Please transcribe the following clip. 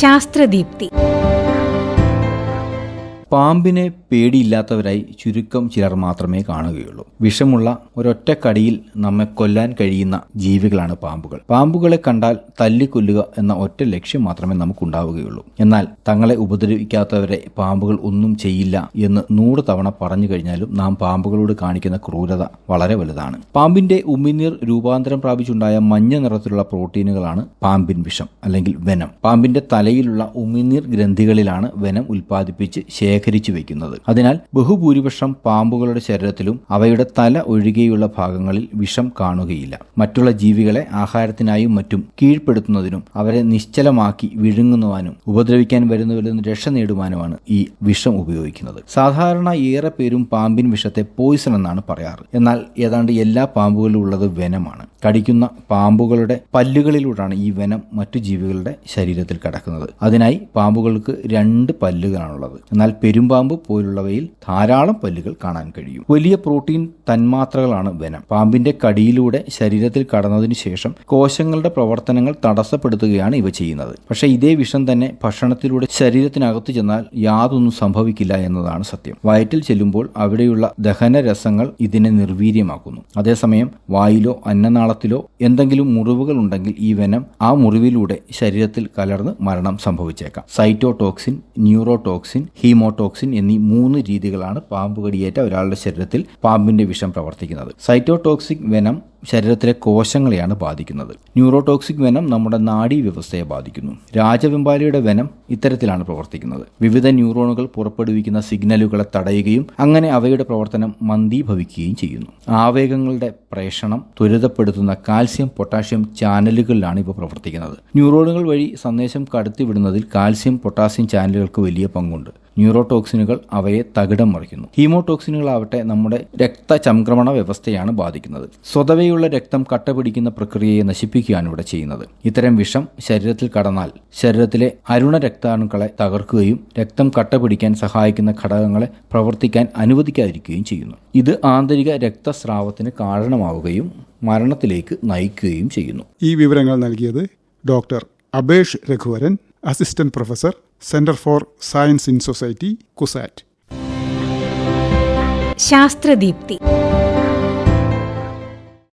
ശാസ്ത്രദീപ്തി. പാമ്പിനെ പേടിയില്ലാത്തവരായി ചുരുക്കം ചിലർ മാത്രമേ കാണുകയുള്ളൂ. വിഷമുള്ള ഒരൊറ്റ കടിയിൽ നമ്മെ കൊല്ലാൻ കഴിയുന്ന ജീവികളാണ് പാമ്പുകൾ. പാമ്പുകളെ കണ്ടാൽ തല്ലിക്കൊല്ലുക എന്ന ഒറ്റ ലക്ഷ്യം മാത്രമേ നമുക്കുണ്ടാവുകയുള്ളൂ. എന്നാൽ തങ്ങളെ ഉപദ്രവിക്കാത്തവരെ പാമ്പുകൾ ഒന്നും ചെയ്യില്ല എന്ന് നൂറ് തവണ പറഞ്ഞു കഴിഞ്ഞാലും നാം പാമ്പുകളോട് കാണിക്കുന്ന ക്രൂരത വളരെ വലുതാണ്. പാമ്പിന്റെ ഉമിനീർ രൂപാന്തരം പ്രാപിച്ചുണ്ടായ മഞ്ഞ നിറത്തിലുള്ള പ്രോട്ടീനുകളാണ് പാമ്പിൻ വിഷം അല്ലെങ്കിൽ വെനം. പാമ്പിന്റെ തലയിലുള്ള ഉമിനീർ ഗ്രന്ഥികളിലാണ് വെനം ഉൽപ്പാദിപ്പിച്ച് ശേഖരിച്ചു വയ്ക്കുന്നത് അതിനാൽ ബഹുഭൂരിപക്ഷം പാമ്പുകളുടെ ശരീരത്തിലും അവയുടെ തല ഒഴികെയുള്ള ഭാഗങ്ങളിൽ വിഷം കാണുകയില്ല. മറ്റുള്ള ജീവികളെ ആഹാരത്തിനായും മറ്റും കീഴ്പ്പെടുത്തുന്നതിനും അവരെ നിശ്ചലമാക്കി വിഴുങ്ങുവാനും ഉപദ്രവിക്കാൻ വരുന്നവരിൽ നിന്ന് രക്ഷ നേടുവാനുമാണ് ഈ വിഷം ഉപയോഗിക്കുന്നത്. സാധാരണ ഏറെ പേരും പാമ്പിൻ വിഷത്തെ പോയിസൺ എന്നാണ് പറയാറ്. എന്നാൽ ഏതാണ്ട് എല്ലാ പാമ്പുകളിലും ഉള്ളത് വെനമാണ്. കടിക്കുന്ന പാമ്പുകളുടെ പല്ലുകളിലൂടെയാണ് ഈ വനം മറ്റു ജീവികളുടെ ശരീരത്തിൽ കടക്കുന്നത്. അതിനായി പാമ്പുകൾക്ക് രണ്ട് പല്ലുകളാണുള്ളത്. എന്നാൽ പെരുമ്പാമ്പ് പോലുള്ളവയിൽ ധാരാളം പല്ലുകൾ കാണാൻ കഴിയും. വലിയ പ്രോട്ടീൻ തന്മാത്രകളാണ് വനം. പാമ്പിന്റെ കടിയിലൂടെ ശരീരത്തിൽ കടന്നതിനു ശേഷം കോശങ്ങളുടെ പ്രവർത്തനങ്ങൾ തടസ്സപ്പെടുത്തുകയാണ് ഇവ ചെയ്യുന്നത്. പക്ഷേ ഇതേ വിഷം തന്നെ ഭക്ഷണത്തിലൂടെ ശരീരത്തിനകത്ത് ചെന്നാൽ യാതൊന്നും സംഭവിക്കില്ല എന്നതാണ് സത്യം. വയറ്റിൽ ചെല്ലുമ്പോൾ അവിടെയുള്ള ദഹനരസങ്ങൾ ഇതിനെ നിർവീര്യമാക്കുന്നു. അതേസമയം വായിലോ അന്നനാളത്തിലോ എന്തെങ്കിലും മുറിവുകൾ ഉണ്ടെങ്കിൽ ഈ വെനം ആ മുറിവിലൂടെ ശരീരത്തിൽ കലർന്ന് മരണം സംഭവിച്ചേക്കാം. സൈറ്റോടോക്സിൻ ന്യൂറോടോക്സിൻ ഹീമോടോക്സിൻ എന്നീ മൂന്ന് രീതികളാണ് പാമ്പ് കടിയേറ്റ ഒരാളുടെ ശരീരത്തിൽ പാമ്പിന്റെ വിഷം പ്രവർത്തിക്കുന്നത്. സൈറ്റോടോക്സിക് വെനം ശരീരത്തിലെ കോശങ്ങളെയാണ് ബാധിക്കുന്നത്. ന്യൂറോടോക്സിക് വെനം നമ്മുടെ നാഡീ വ്യവസ്ഥയെ ബാധിക്കുന്നു. രാജവെമ്പാലിയുടെ വെനം ഇത്തരത്തിലാണ് പ്രവർത്തിക്കുന്നത്. വിവിധ ന്യൂറോണുകൾ പുറപ്പെടുവിക്കുന്ന സിഗ്നലുകളെ തടയുകയും അങ്ങനെ അവയുടെ പ്രവർത്തനം മന്ദീഭവിക്കുകയും ചെയ്യുന്നു. ആവേഗങ്ങളുടെ പ്രേഷണം ത്വരിതപ്പെടുത്തുന്ന കാൽസ്യം പൊട്ടാസ്യം ചാനലുകളിലാണ് ഇവ പ്രവർത്തിക്കുന്നത്. ന്യൂറോണുകൾ വഴി സന്ദേശം കടത്തിവിടുന്നതിൽ കാൽസ്യം പൊട്ടാസ്യം ചാനലുകൾക്ക് വലിയ പങ്കുണ്ട്. ന്യൂറോടോക്സിനുകൾ അവയെ തകിടം മറിക്കുന്നു. ഹീമോടോക്സിനുകളാവട്ടെ നമ്മുടെ രക്തചംക്രമണ വ്യവസ്ഥയാണ് ബാധിക്കുന്നത്. സ്വതവേയുള്ള രക്തം കട്ട പിടിക്കുന്ന പ്രക്രിയയെ നശിപ്പിക്കുകയാണ് ഇവിടെ ചെയ്യുന്നത്. ഇത്തരം വിഷം ശരീരത്തിൽ കടന്നാൽ ശരീരത്തിലെ അരുണ രക്താണുക്കളെ തകർക്കുകയും രക്തം കട്ട പിടിക്കാൻ സഹായിക്കുന്ന ഘടകങ്ങളെ പ്രവർത്തിക്കാൻ അനുവദിക്കാതിരിക്കുകയും ചെയ്യുന്നു. ഇത് ആന്തരിക രക്തസ്രാവത്തിന് കാരണമാവുകയും മരണത്തിലേക്ക് നയിക്കുകയും ചെയ്യുന്നു. ഈ വിവരങ്ങൾ നൽകിയത് doctor Abesh Raghuvaran assistant professor centre for science in society CUSAT. ശാസ്ത്രദീപ്തി.